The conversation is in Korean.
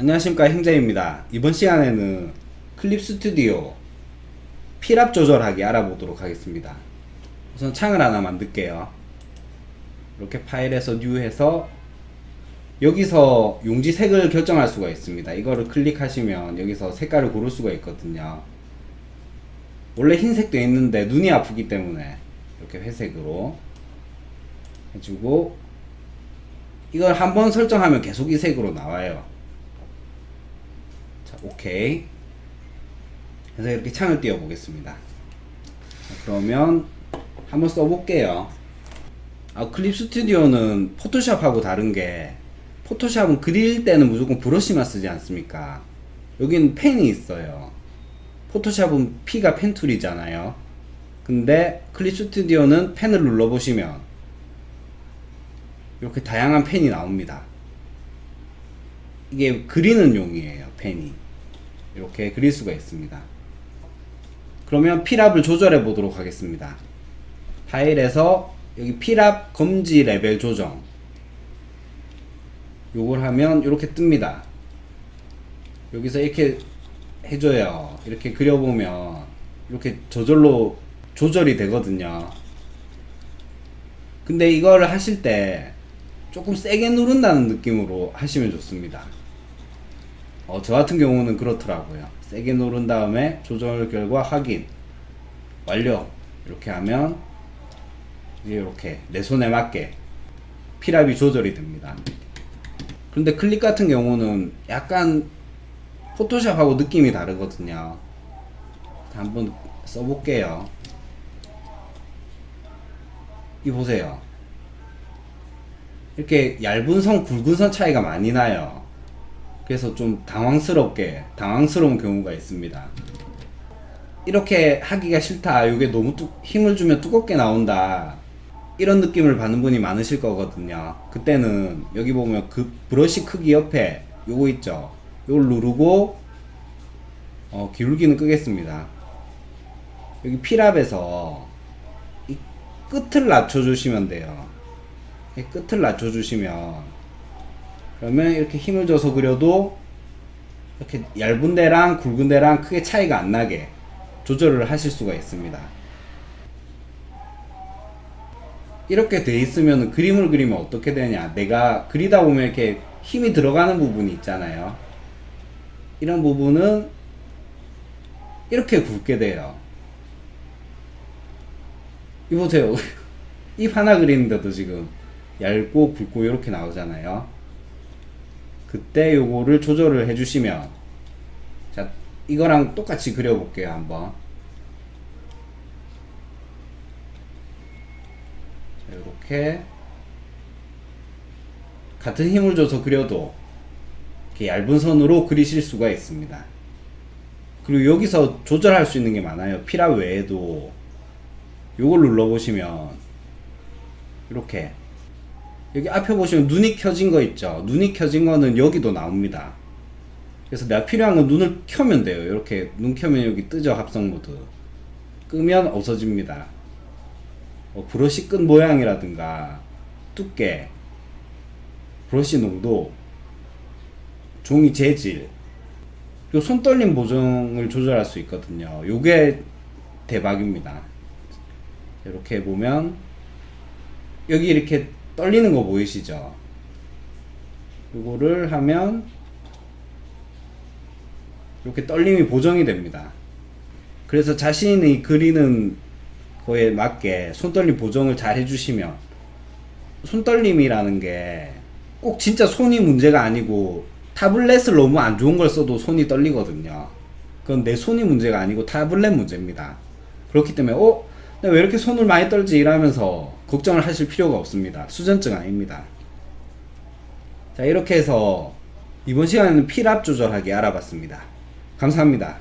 안녕하십니까 행자입니다. 이번 시간에는 클립 스튜디오 필압 조절하기 알아보도록 하겠습니다. 우선 창을 하나 만들게요. 이렇게 파일에서 뉴 해서 여기서 용지 색을 결정할 수가 있습니다. 이거를 클릭하시면 여기서 색깔을 고를 수가 있거든요. 원래 흰색도 있는데 눈이 아프기 때문에 이렇게 회색으로 해주고 이걸 한번 설정하면 계속 이 색으로 나와요. 자, 오케이. 그래서 이렇게 창을 띄워 보겠습니다. 그러면 한번 써볼게요. 아, 클립 스튜디오는 포토샵하고 다른 게 포토샵은 그릴 때는 무조건 브러쉬만 쓰지 않습니까? 여기는 펜이 있어요. 포토샵은 P가 펜 툴이잖아요. 근데 클립 스튜디오는 펜을 눌러보시면 이렇게 다양한 펜이 나옵니다. 이게 그리는 용이에요, 펜이. 이렇게 그릴 수가 있습니다. 그러면 필압을 조절해 보도록 하겠습니다. 파일에서 여기 필압 검지 레벨 조정. 요걸 하면 이렇게 뜹니다. 여기서 이렇게 해줘요. 이렇게 그려보면 이렇게 저절로 조절이 되거든요. 근데 이거를 하실 때 조금 세게 누른다는 느낌으로 하시면 좋습니다. 어, 저 같은 경우는 그렇더라고요. 세게 누른 다음에 조절 결과 확인 완료 이렇게 하면 이렇게 내 손에 맞게 필압이 조절이 됩니다. 그런데 클릭 같은 경우는 약간 포토샵하고 느낌이 다르거든요. 한번 써볼게요. 이 보세요. 이렇게 얇은 선, 굵은 선 차이가 많이 나요. 그래서 좀 당황스럽게, 당황스러운 경우가 있습니다. 이렇게 하기가 싫다. 이게 너무 뚜, 힘을 주면 두껍게 나온다. 이런 느낌을 받는 분이 많으실 거거든요. 그때는 여기 보면 그 브러쉬 크기 옆에 요거 있죠. 요걸 누르고 어, 기울기는 끄겠습니다. 여기 필압에서 이 끝을 낮춰 주시면 돼요. 이 끝을 낮춰주시면 그러면 이렇게 힘을 줘서 그려도 이렇게 얇은 데랑 굵은 데랑 크게 차이가 안 나게 조절을 하실 수가 있습니다. 이렇게 돼 있으면 그림을 그리면 어떻게 되냐? 내가 그리다 보면 이렇게 힘이 들어가는 부분이 있잖아요. 이런 부분은 이렇게 굵게 돼요. 이 보세요. 입 하나 그리는데도 지금 얇고 굵고 이렇게 나오잖아요. 그때 요거를 조절을 해주시면 자 이거랑 똑같이 그려볼게요 한번. 자, 이렇게. 같은 힘을 줘서 그려도 이렇게 얇은 선으로 그리실 수가 있습니다. 그리고 여기서 조절할 수 있는 게 많아요. 필압 외에도. 요걸 눌러보시면 이렇게 여기 앞에 보시면 눈이 켜진 거 있죠. 눈이 켜진 거는 여기도 나옵니다. 그래서 내가 필요한 건 눈을 켜면 돼요. 이렇게 눈 켜면 여기 뜨죠. 합성 모드. 끄면 없어집니다. 뭐 브러쉬 끈 모양이라든가 두께, 브러쉬 농도, 종이 재질, 그리고 손떨림 보정을 조절할 수 있거든요. 요게 대박입니다. 이렇게 보면 여기 이렇게 떨리는 거 보이시죠? 요거를 하면 이렇게 떨림이 보정이 됩니다. 그래서 자신이 그리는 거에 맞게 손떨림 보정을 잘 해주시면 손떨림이라는 게 꼭 진짜 손이 문제가 아니고 타블렛을 너무 안 좋은 걸 써도 손이 떨리거든요. 그건 내 손이 문제가 아니고 타블렛 문제입니다. 그렇기 때문에 어? 왜 이렇게 손을 많이 떨지? 이러면서 걱정을 하실 필요가 없습니다. 수전증 아닙니다. 자 이렇게 해서 이번 시간에는 필압 조절하기 알아봤습니다. 감사합니다.